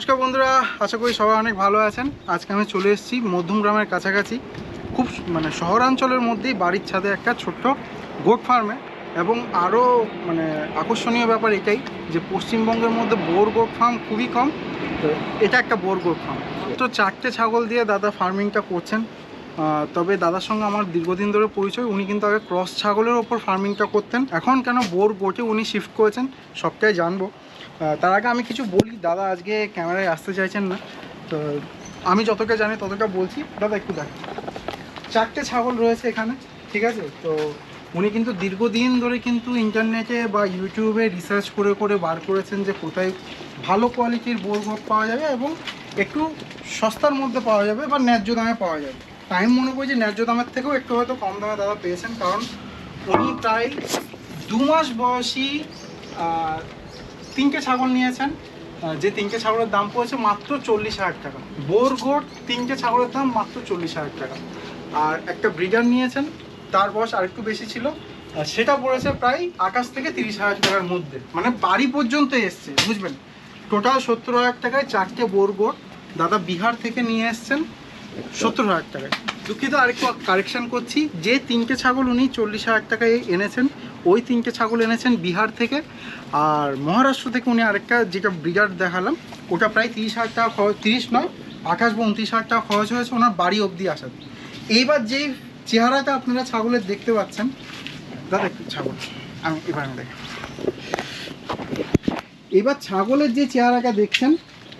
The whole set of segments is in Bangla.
নমস্কার বন্ধুরা, আশা করি সবাই অনেক ভালো আছেন। আজকে আমি চলে এসেছি মধ্যম গ্রামের কাছাকাছি, খুব মানে শহরাঞ্চলের মধ্যেই বাড়ির ছাদে একটা ছোট্ট গোট ফার্মে। এবং আরও মানে আকর্ষণীয় ব্যাপার এটাই যে পশ্চিমবঙ্গের মধ্যে বোর গোট ফার্ম খুবই কম। তো এটা একটা বোর গোট ফার্ম। তো চারটে ছাগল দিয়ে দাদা ফার্মিংটা করছেন। তবে দাদার সঙ্গে আমার দীর্ঘদিন ধরে পরিচয়, উনি কিন্তু আগে ক্রস ছাগলের ওপর ফার্মিংটা করতেন। এখন কেন বোর গোটে উনি শিফট করেছেন, সবটাই জানব। তার আগে আমি কিছু বলি। দাদা আজকে ক্যামেরায় আসতে চাইছেন না, তো আমি যতটা জানি ততটা বলছি। দাদা, একটু দেখ। চারটে ছাগল রয়েছে এখানে, ঠিক আছে? তো উনি কিন্তু দীর্ঘদিন ধরে কিন্তু ইন্টারনেটে বা ইউটিউবে রিসার্চ করে করে বার করেছেন যে কোথায় ভালো কোয়ালিটির বোরগোট পাওয়া যাবে এবং একটু সস্তার মধ্যে পাওয়া যাবে বা ন্যায্য দামে পাওয়া যাবে। আমি মনে করি যে ন্যায্য দামের থেকেও একটু হয়তো কম দামে দাদা পেয়েছেন, কারণ উনি প্রায় দু মাস বয়সী তিনটে ছাগল নিয়েছেন। যে তিনটে ছাগলের দাম পড়েছে মাত্র চল্লিশ হাজার টাকা। বোর গোট তিনটে ছাগলের দাম মাত্র চল্লিশ হাজার টাকা। আর একটা ব্রিডার নিয়েছেন, তার বয়স আরেকটু বেশি ছিল। সেটা পড়েছে প্রায় আকাশ থেকে তিরিশ হাজার টাকার মধ্যে। মানে বাড়ি পর্যন্ত এসছে, বুঝবেন? টোটাল সত্তর হাজার টাকায় চারটে বোর গোট। দাদা বিহার থেকে নিয়ে এসছেন। সত্তর হাজার টাকায়। দুঃখিত, আরেকটু কারেকশন করছি। যে তিনটে ছাগল উনি চল্লিশ হাজার টাকায় এনেছেন, ওই তিনটে ছাগল এনেছেন বিহার থেকে। আর মহারাষ্ট্র থেকে উনি আরেকটা যেটা ব্রিডার দেখালাম, ওটা প্রায় তিরিশ হাজার টাকা খরচ, তিরিশ নয়, আঠাশ বা উনত্রিশ হাজার টাকা খরচ হয়েছে ওনার বাড়ি অবধি আসার। এইবার যেই চেহারাটা আপনারা ছাগলের দেখতে পাচ্ছেন, দাদা একটু ছাগল, আমি এবার আমি দেখি। এবার ছাগলের যে চেহারাটা দেখছেন,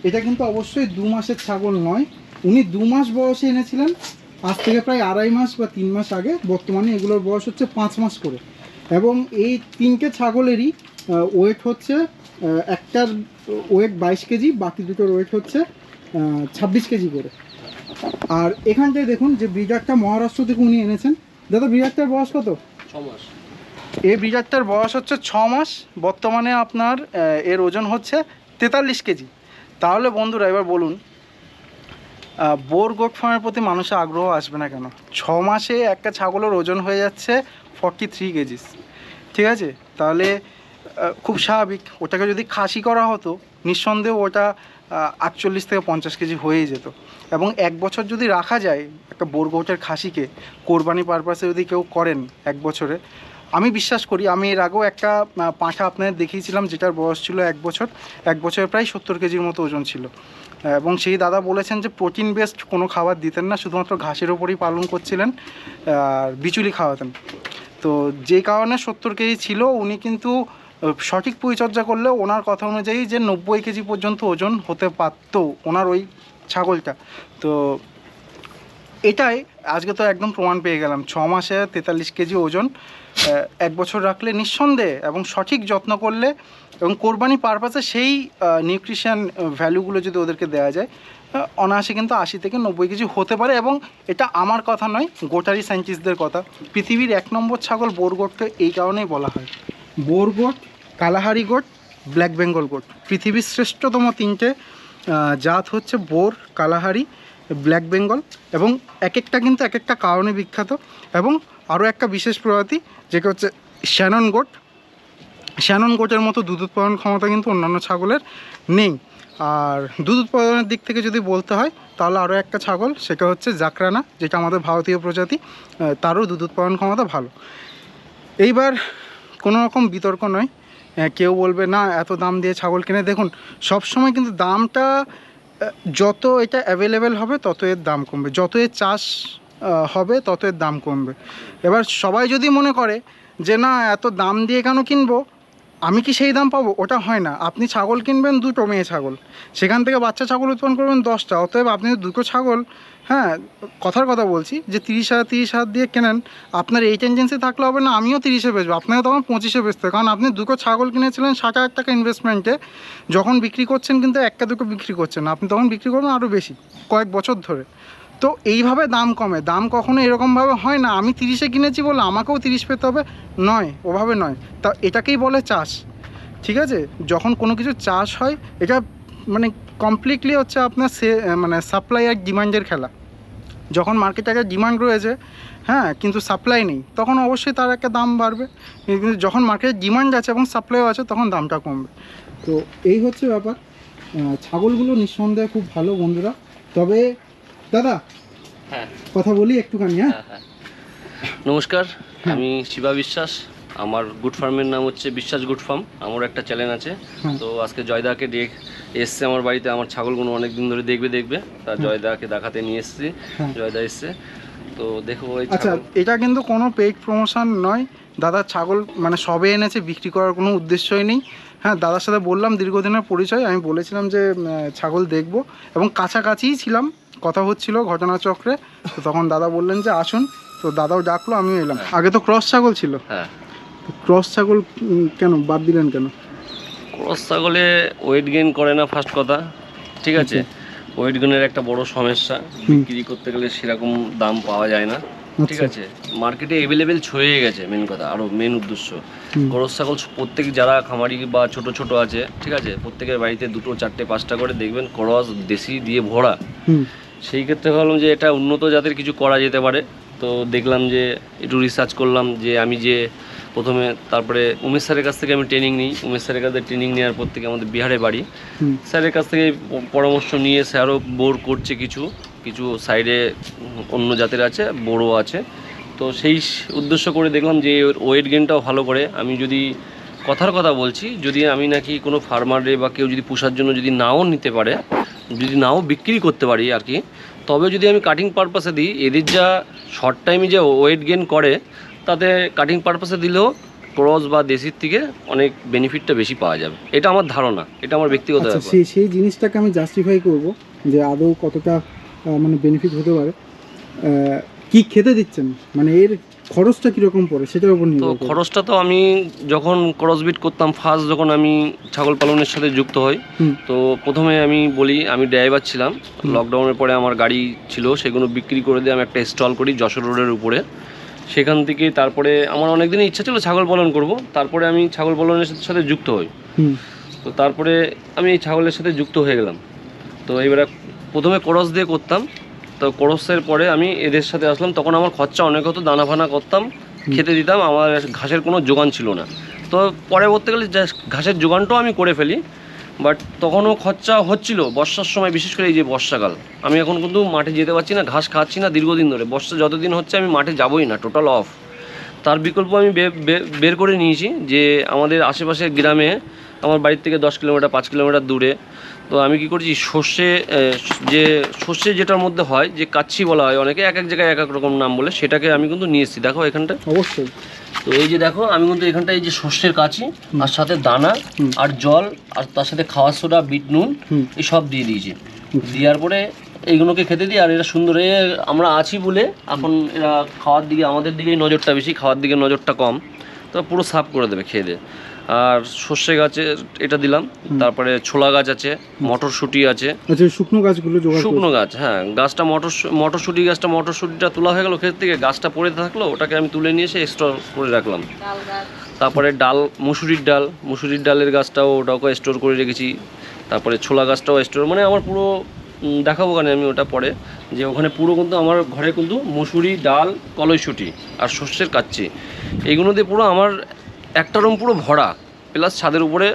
এটা কিন্তু অবশ্যই দু মাসের ছাগল নয় উনি দু মাস বয়সে এনেছিলেন। আজ থেকে প্রায় আড়াই মাস বা তিন মাস আগে। বর্তমানে এগুলোর বয়স হচ্ছে পাঁচ মাস করে। এবং এই তিনটে ছাগলেরই ওয়েট হচ্ছে একটার ওয়েট বাইশ কেজি বাকি দুটোর ওয়েট হচ্ছে ছাব্বিশ কেজি করে। আর এখানটায় দেখুন যে ব্রিডারটা মহারাষ্ট্র থেকে উনি এনেছেন। দাদা ব্রিডারটার বয়স কত? ছ মাস। এই ব্রিডারটার বয়স হচ্ছে ছ মাস। বর্তমানে আপনার এর ওজন হচ্ছে তেতাল্লিশ কেজি। তাহলে বন্ধুরা এবার বলুন বোর গোট ফার্মের প্রতি মানুষের আগ্রহ আসবে না কেন? ছ মাসে একটা ছাগলের ওজন হয়ে যাচ্ছে ফর্টি থ্রি কেজিস। ঠিক আছে? তাহলে খুব স্বাভাবিক। ওটাকে যদি খাসি করা হতো, নিঃসন্দেহ ওটা আটচল্লিশ থেকে পঞ্চাশ কেজি হয়েই যেত। এবং এক বছর যদি রাখা যায়, একটা বোর গোটের খাসিকে, কোরবানি পারপাসে যদি কেউ করেন এক বছরে, আমি বিশ্বাস করি, আমি এর আগেও একটা পাঁঠা আপনাদের দেখিয়েছিলাম, যেটার বয়স ছিল এক বছর। এক বছরে প্রায় সত্তর কেজির মতো ওজন ছিল। এবং সেই দাদা বলেছেন যে প্রোটিন বেসড কোনো খাবার দিতেন না, শুধুমাত্র ঘাসের ওপরই পালন করছিলেন, আর বিচুলি খাওয়াতেন। তো যে কারণে সত্তর কেজি ছিল, উনি কিন্তু সঠিক পরিচর্যা করলে ওনার কথা অনুযায়ী যে নব্বই কেজি পর্যন্ত ওজন হতে পারত ওনার ওই ছাগলটা। তো এটাই আজকে তো একদম প্রমাণ পেয়ে গেলাম। ছ মাসে তেতাল্লিশ কেজি ওজন এক বছর রাখলে নিঃসন্দেহে এবং সঠিক যত্ন করলে এবং কোরবানি পারপাসে সেই নিউট্রিশন ভ্যালুগুলো যদি ওদেরকে দেওয়া যায় অনায়াসে কিন্তু আশি থেকে নব্বই কেজি হতে পারে এবং এটা আমার কথা নয়, গোটারি সায়েন্টিস্টদের কথা। পৃথিবীর এক নম্বর ছাগল বোরগোটকে এই কারণেই বলা হয়। Boer goat Kalahari goat black Bengal goat পৃথিবীর শ্রেষ্ঠতম তিনটে জাত হচ্ছে বোর, কালাহারি ব্ল্যাক বেঙ্গল এবং এক একটা কিন্তু এক একটা কারণে বিখ্যাত এবং আরও একটা বিশেষ প্রজাতি, যেটা হচ্ছে শ্যানন গোট। শ্যানন গোটের মতো দুধ উৎপাদন ক্ষমতা কিন্তু অন্যান্য ছাগলের নেই। আর দুধ উৎপাদনের দিক থেকে যদি বলতে হয়, তাহলে আরও একটা ছাগল, সেটা হচ্ছে জাকরানা, যেটা আমাদের ভারতীয় প্রজাতি তারও দুধ উৎপাদন ক্ষমতা ভালো। এইবার কোনো রকম বিতর্ক নয় কেউ বলবে, না, এত দাম দিয়ে ছাগল কিনে। দেখুন সব সময় কিন্তু দামটা যত এটা অ্যাভেলেবেল হবে, তত এর দাম কমবে। যত এর চাষ হবে, তত এর দাম কমবে। এবার সবাই যদি মনে করে যে, না, এত দাম দিয়ে কেন কিনবো? আমি কি সেই দাম পাবো? ওটা হয় না। আপনি ছাগল কিনবেন, দুটো মেয়ে ছাগল। সেখান থেকে বাচ্চা ছাগল উৎপন্ন করবেন দশটা। অতএব আপনি দুটো ছাগল হ্যাঁ কথার কথা বলছি যে তিরিশ হাজার তিরিশ হাজার দিয়ে কেনেন, আপনার এই টেন্ডেন্সি থাকলে হবে না, আমিও তিরিশে বেচবো। আপনাকে তখন পঁচিশে বেচতে। কারণ আপনি দুটো ছাগল কিনেছিলেন ষাট হাজার টাকা ইনভেস্টমেন্টে যখন বিক্রি করছেন কিন্তু একটা দুটো বিক্রি করছেন আপনি তখন বিক্রি করবেন আরও বেশি, কয়েক বছর ধরে। তো এইভাবে দাম কমে। দাম কখনো এরকমভাবে হয় না। আমি তিরিশে কিনেছি বলে আমাকেও তিরিশ পেতে হবে। নয়, ওভাবে নয়। তা এটাকেই বলে চাষ। ঠিক আছে? যখন কোনো কিছু চাষ হয়, এটা মানে কমপ্লিটলি হচ্ছে আপনার সে মানে সাপ্লাই আর ডিমান্ডের খেলা। যখন মার্কেটে একটা ডিমান্ড রয়েছে হ্যাঁ কিন্তু সাপ্লাই নেই, তখন অবশ্যই তার একটা দাম বাড়বে। কিন্তু যখন মার্কেটে ডিমান্ড আছে এবং সাপ্লাইও আছে, তখন দামটা কমবে। তো এই হচ্ছে ব্যাপার। ছাগলগুলো নিঃসন্দেহে খুব ভালো বন্ধুরা। তবে দাদা হ্যাঁ। কথা বলি একটুখানি হ্যাঁ? হ্যাঁ, হ্যাঁ। নমস্কার আমি শিবা বিশ্বাস। আমার গুড ফার্মের নাম হচ্ছে বিশ্বাস গুড ফার্ম। আমার একটা চ্যানেল আছে। তো আজকে জয়দাকে ডেক এসছে আমার বাড়িতে। আমার ছাগলগুলো অনেক দিন ধরে দেখবে দেখবে। তা জয়দাকে দেখাতে নিয়ে এসেছি। হ্যাঁ। জয়দা এসছে। তো দেখো আচ্ছা এটা কিন্তু কোনো পেইড প্রমোশন নয়। দাদা ছাগল মানে সবে এনেছে বিক্রি করার কোনো উদ্দেশ্যই নেই। হ্যাঁ দাদার সাথে বললাম দীর্ঘদিনের পরিচয়। আমি বলেছিলাম যে ছাগল দেখব। এবং কাছাকাছিই ছিলাম। কথা হচ্ছিল ঘটনাচক্রে তো তখন দাদা বললেন যে আসুন। তো দাদাও ডাকলো আমিও এলাম। আগে তো ক্রস ছাগল ছিল। হ্যাঁ। ক্রস ছাগল কেন বাদ দিলেন কেন? ক্রস ছাগলে ওয়েট গেইন করে না ফার্স্ট কথা। ঠিক আছে? ওয়েট গেইনের একটা বড় সমস্যা। বিক্রি করতে গেলে সেরকম দাম পাওয়া যায় না। ঠিক আচ্ছা। আছে? মার্কেটে অ্যাভেলেবেল ছয়ে গেছে মেন কথা আরও মেন উদ্দেশ্য। গরজ ছাগল প্রত্যেক যারা খামারি বা ছোট ছোট আছে ঠিক আছে? প্রত্যেকের বাড়িতে দুটো চারটে পাঁচটা করে দেখবেন করস দেশি দিয়ে ভরা। হুম। সেই ক্ষেত্রে ভাবলাম যে এটা উন্নত জাতের কিছু করা যেতে পারে। তো দেখলাম যে একটু রিসার্চ করলাম যে আমি যে প্রথমে তারপরে উমেশ স্যারের কাছ থেকে আমি ট্রেনিং নিই। উমেশ স্যারের কাছে ট্রেনিং নেওয়ার পর থেকে আমাদের বিহারে বাড়ি। স্যারের কাছ থেকে পরামর্শ নিয়ে স্যারও বোর করছে কিছু কিছু সাইডে অন্য জাতের আছে বড়ো আছে। তো সেই উদ্দেশ্য করে দেখলাম যে ওয়েট গেনটাও ভালো করে। আমি যদি কথার কথা বলছি যদি আমি নাকি কোনো ফার্মারে বা কেউ যদি পোষার জন্য যদি নাও নিতে পারে যদি নাও বিক্রি করতে পারি আর কি তবে যদি আমি কাটিং পারপাসে দিই এদের যা শর্ট টাইমে যে ওয়েট গেন করে তাতে কাটিং পারপাসে দিলেও ক্রস বা দেশির থেকে অনেক বেনিফিটটা বেশি পাওয়া যাবে। এটা আমার ধারণা এটা আমার ব্যক্তিগত আচ্ছা সেই সেই জিনিসটাকে আমি জাস্টিফাই করব যে আদৌ কতটা মানে বেনিফিট হতে পারে। কি খেতে দিচ্ছেন? মানে এর খরচটা কীরকম পড়ে? সেটার উপর তো খরচটা তো আমি যখন ক্রসবিট করতাম ফার্স্ট যখন আমি ছাগল পালনের সাথে যুক্ত হই তো প্রথমে আমি বলি আমি ড্রাইভার ছিলাম। লকডাউনের পরে আমার গাড়ি ছিল সেগুলো বিক্রি করে দিয়ে আমি একটা স্টল করি যশোর রোডের উপরে। সেখান থেকে তারপরে আমার অনেক দিনের ইচ্ছা ছিল ছাগল পালন করব তারপরে আমি ছাগল পালনের সাথে- যুক্ত হই। তো তারপরে আমি এই ছাগলের সাথে যুক্ত হয়ে গেলাম। তো এবারে প্রথমে ক্রস দিয়ে করতাম তো করসের পরে আমি এদের সাথে আসলাম। তখন আমার খরচা অনেক হতো দানা ফানা করতাম, খেতে দিতাম, আমার ঘাসের কোনো যোগান ছিল না। তো পরবর্তীকালে ঘাসের যোগানটাও আমি করে ফেলি। বাট তখনও খরচা হচ্ছিল বর্ষার সময়, বিশেষ করে এই যে বর্ষাকাল। আমি এখন কিন্তু মাঠে যেতে পারছি না, ঘাস খাচ্ছি না দীর্ঘদিন ধরে। বর্ষা যতদিন হচ্ছে আমি মাঠে যাবই না টোটাল অফ তার বিকল্প আমি বের করে নিয়েছি যে আমাদের আশেপাশের গ্রামে আমার বাড়ির থেকে দশ কিলোমিটার পাঁচ কিলোমিটার দূরে। তো আমি কি করছি সর্ষে যে সর্ষে যেটার মধ্যে হয় যে কাচ্ছি বলা হয় অনেকে এক এক জায়গায় এক এক রকম নাম বলে সেটাকে আমি কিন্তু নিয়ে এসেছি। দেখো এখানটা অবশ্যই। তো এই যে দেখো আমি কিন্তু এখানটা এই যে সর্ষের কাছি আর সাথে দানা আর জল আর তার সাথে খাওয়ার সোডা বিট নুন এই সব দিয়ে দিয়েছি। দেওয়ার পরে এইগুলোকে খেতে দিই আর এরা সুন্দর এ আমরা আছি বলে এখন এরা খাওয়ার দিকে আমাদের দিকেই নজরটা বেশি খাওয়ার দিকে নজরটা কম। তো পুরো সাফ করে দেবে খেয়ে দিয়ে আর সর্ষে গাছে এটা দিলাম তারপরে ছোলা গাছ আছে মটরশুঁটি আছে। আচ্ছা শুকনো গাছগুলো শুকনো গাছ হ্যাঁ গাছটা মটর মটরশুঁটি গাছটা মটরশুঁটিটা তোলা হয়ে গেল ক্ষেত থেকে গাছটা পড়ে থাকল ওটাকে আমি তুলে নিয়ে এসে স্টোর করে রাখলাম। তারপরে ডাল মুসুরির ডাল মুসুরির ডালের গাছটাও ওটাকে স্টোর করে রেখেছি। তারপরে ছোলা গাছটাও স্টোর মানে আমার পুরো দেখাবো ওখানে আমি ওটা পরে যে ওখানে পুরো কিন্তু আমার ঘরে কিন্তু মুসুরি ডাল কলইশুঁটি আর শস্যের কাচ্চি। এইগুলো দিয়ে পুরো আমার একটা রুম পুরো ভরা প্লাস ছাদের উপরে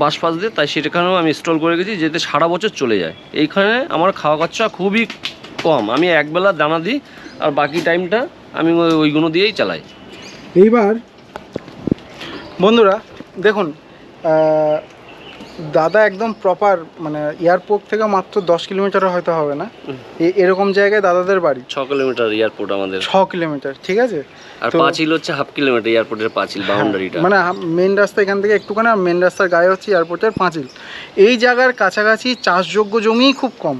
বাঁশ ফাঁস দিয়ে, তাই সেটাখানেও আমি স্টল করে গেছি, যেতে সারা বছর চলে যায়। এইখানে আমার খাওয়া খরচা খুবই কম। আমি একবেলা দানা দিই, আর বাকি টাইমটা আমি ওইগুলো দিয়েই চালাই। এইবার, বন্ধুরা, দেখুন দাদা একদম প্রপার মানে এয়ারপোর্ট থেকে মাত্র দশ কিলোমিটার হয়তো হবে না। এরকম জায়গায় দাদাদের বাড়ি। ছ কিলোমিটার এয়ারপোর্ট আমাদের। ছ কিলোমিটার ঠিক আছে? আর পাঁচিল হচ্ছে হাফ কিলোমিটার এয়ারপোর্টের পাঁচিল বাউন্ডারিটা মানে মেন রাস্তা এখান থেকে একটুখানি আর মেন রাস্তার গায়ে হচ্ছে এয়ারপোর্টের পাঁচিল। এই জায়গার কাছাকাছি চাষযোগ্য জমিই খুব কম।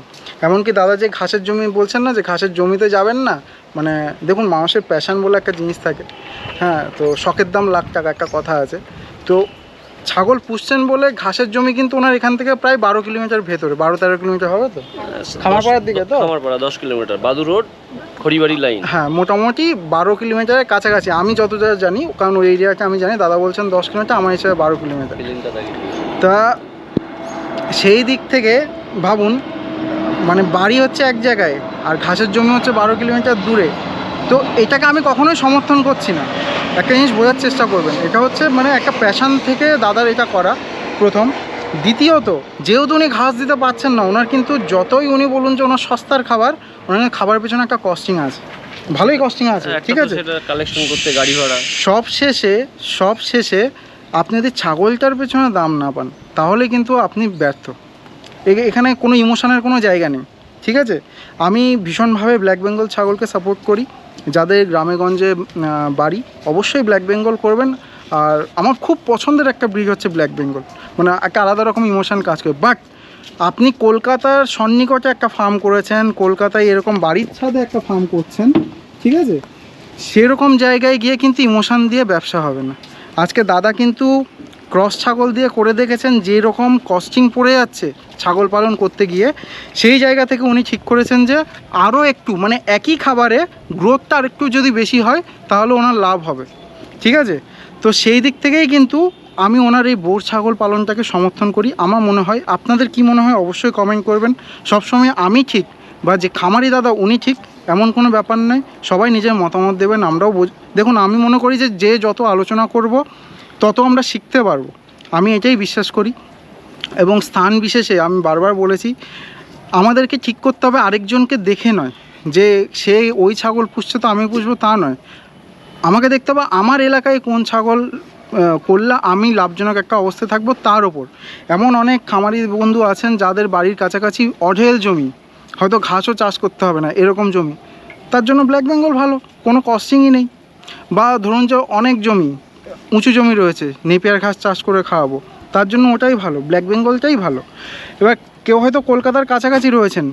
এমনকি দাদা যে ঘাসের জমি বলছেন না যে ঘাসের জমিতে যাবেন না মানে দেখুন মানুষের প্যাশান বলে একটা জিনিস থাকে। হ্যাঁ তো শখের দাম লাখ টাকা একটা কথা আছে। তো ছাগল পুষছেন বলে ঘাসের জমি কিন্তু ওনার এখান থেকে প্রায় বারো কিলোমিটার ভেতরে বারো তেরো কিলোমিটার হবে তো? খামারপাড়ার দিকে তো? খামারপাড়া দশ kilometre. Badu road Kharibari line. হ্যাঁ মোটামুটি বারো কিলোমিটারের কাছাকাছি। আমি যতটা জানি কারণ ওই এরিয়াটা আমি জানি দাদা বলছেন দশ কিলোমিটার আমার হিসেবে বারো কিলোমিটার। তা সেই দিক থেকে ভাবুন মানে বাড়ি হচ্ছে এক জায়গায় আর ঘাসের জমি হচ্ছে বারো কিলোমিটার দূরে। তো এটাকে আমি কখনোই সমর্থন করছি না। একটা জিনিস বোঝার চেষ্টা করবেন। এটা হচ্ছে মানে একটা প্যাশান থেকে দাদার এটা করা প্রথম। দ্বিতীয়ত যেহেতু উনি ঘাস দিতে পারছেন না ওনার কিন্তু যতই উনি বলুন যে ওনার সস্তার খাবার ওনার খাবার পেছনে একটা কস্টিং আছে। ভালোই কস্টিং আছে হ্যাঁ, ঠিক আছে? কালেকশন করতে গাড়ি ভাড়া। সব শেষে সব শেষে আপনি যদি ছাগলটার পেছনে দাম না পান তাহলে কিন্তু আপনি ব্যর্থ। এখানে কোনো ইমোশনের কোনো জায়গা নেই ঠিক আছে? আমি ভীষণভাবে ব্ল্যাক বেঙ্গল ছাগলকে সাপোর্ট করি। যাদের গ্রামে গঞ্জে বাড়ি, অবশ্যই ব্ল্যাক বেঙ্গল করবেন। আর আমার খুব পছন্দের একটা ব্রিজ হচ্ছে ব্ল্যাক বেঙ্গল মানে একটা আলাদা রকম ইমোশন কাজ করে। বাট আপনি কলকাতার সন্নিকটে একটা ফার্ম করেছেন, কলকাতায় এরকম বাড়ির ছাদে একটা ফার্ম করছেন, ঠিক আছে? সেরকম জায়গায় গিয়ে কিন্তু ইমোশান দিয়ে ব্যবসা হবে না। আজকে দাদা কিন্তু ক্রস ছাগল দিয়ে করে দেখেছেন যে রকম কস্টিং পড়ে যাচ্ছে ছাগল পালন করতে গিয়ে। সেই জায়গা থেকে উনি ঠিক করেছেন যে আরও একটু মানে একই খাবারে গ্রোথটা আর একটু যদি বেশি হয়, তাহলে ওনার লাভ হবে। ঠিক আছে? তো সেই দিক থেকেই কিন্তু আমি ওনার এই বোর ছাগল পালনটাকে সমর্থন করি। আমার মনে হয়, আপনাদের কি মনে হয় অবশ্যই কমেন্ট করবেন। সবসময় আমি ঠিক বা যে খামারি দাদা, উনি ঠিক, এমন কোনো ব্যাপার নয়। সবাই নিজের মতামত দেবেন, আমরাও দেখুন, আমি মনে করি যে যে যত আলোচনা করব তত আমরা শিখতে পারব। আমি এটাই বিশ্বাস করি। এবং স্থান বিশেষে আমি বারবার বলেছি, আমাদেরকে ঠিক করতে হবে আরেকজনকে দেখে নয়। যে সে ওই ছাগল পুষছে তো আমি পুষবো তা নয়। আমাকে দেখতে হবে আমার এলাকায় কোন ছাগল করলে আমি লাভজনক একটা অবস্থায় থাকব তার ওপর। এমন অনেক খামারি বন্ধু আছেন যাদের বাড়ির কাছাকাছি অঢেল জমি, হয়তো ঘাসও চাষ করতে হবে না, এরকম জমি। তার জন্য ব্ল্যাক বেঙ্গল ভালো, কোনো কস্টিংই নেই। বা ধরুন যে অনেক জমি উঁচু জমি রয়েছে, নেপিয়ার ঘাস চাষ করে খাওয়াবো। তার জন্য ওটাই ভালো ব্ল্যাক বেঙ্গলটাই ভালো। এবার কেউ হয়তো কলকাতার কাছাকাছি রয়েছেন,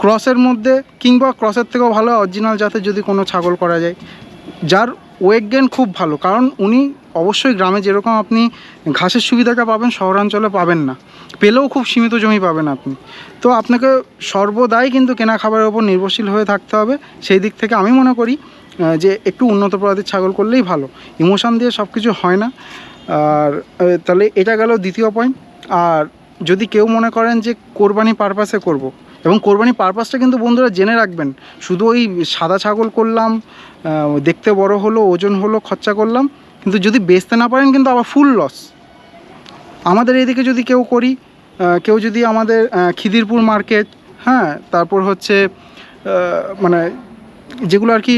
ক্রসের মধ্যে কিংবা ক্রসের থেকেও ভালো অরিজিনাল জাতের যদি কোনো ছাগল করা যায়, যার ওয়েট গেন খুব ভালো, কারণ উনি অবশ্যই গ্রামে যেরকম আপনি ঘাসের সুবিধাটা পাবেন, শহরাঞ্চলে পাবেন না। পেলেও খুব সীমিত জমি পাবেন আপনি। তো আপনাকে সর্বদাই কিন্তু কেনা খাবারের ওপর নির্ভরশীল হয়ে থাকতে হবে। সেই দিক থেকে আমি মনে করি যে একটু উন্নত প্রজাতির ছাগল করলেই ভালো। ইমোশান দিয়ে সব কিছু হয় না। আর তাহলে এটা গেল দ্বিতীয় পয়েন্ট আর যদি কেউ মনে করেন যে কোরবানি পারপাসে করব। এবং কোরবানি পারপাসটা কিন্তু বন্ধুরা জেনে রাখবেন। শুধু ওই সাদা ছাগল করলাম দেখতে বড় হলো, ওজন হলো, খরচা করলাম, কিন্তু যদি বেচতে না পারেন কিন্তু আবার ফুল লস আমাদের এদিকে যদি কেউ করি কেউ যদি আমাদের খিদিরপুর মার্কেট হ্যাঁ তারপর হচ্ছে মানে যেগুলো আর কি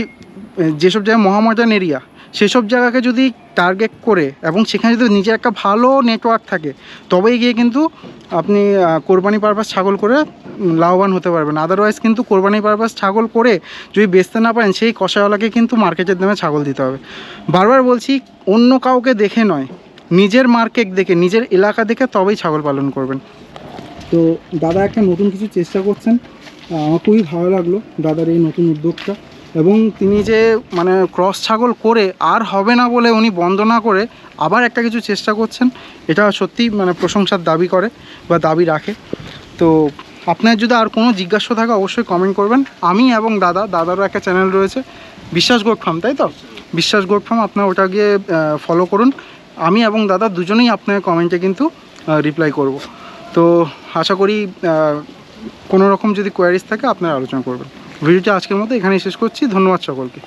যেসব জায়গায় মহাময়দান এরিয়া সেসব জায়গাকে যদি টার্গেট করে এবং সেখানে যদি নিজের একটা ভালো নেটওয়ার্ক থাকে, তবেই গিয়ে কিন্তু আপনি কোরবানি পারপাস ছাগল করে লাভবান হতে পারবেন। আদারওয়াইজ কিন্তু কোরবানি পারপাস ছাগল করে যদি বেচতে না পারেন, সেই কষাওয়ালাকে কিন্তু মার্কেটের দামে ছাগল দিতে হবে। বারবার বলছি, অন্য কাউকে দেখে নয়, নিজের মার্কেট দেখে, নিজের এলাকা দেখে তবেই ছাগল পালন করবেন। তো দাদা একটা নতুন কিছু চেষ্টা করছেন আমার খুবই ভালো লাগল দাদার এই নতুন উদ্যোগটা। এবং তিনি যে মানে ক্রস ছাগল করে আর হবে না বলে উনি বন্ধ না করে আবার একটা কিছু চেষ্টা করছেন, এটা সত্যি মানে প্রশংসার দাবি করে বা দাবি রাখে। তো আপনার যদি আর কোনো জিজ্ঞাসা থাকে অবশ্যই কমেন্ট করবেন। আমি এবং দাদা, দাদারও একটা চ্যানেল রয়েছে, বিশ্বাস গোট ফার্ম তাই তো? বিশ্বাস গোট ফার্ম আপনার ওটা গিয়ে ফলো করুন। আমি এবং দাদা দুজনেই আপনার কমেন্টে কিন্তু রিপ্লাই করব। তো আশা করি কোনো রকম যদি কোয়ারিজ থাকে, আপনারা আলোচনা করবেন। ভিডিওটা আজকের মতো এখানেই শেষ করছি। ধন্যবাদ সকলকে।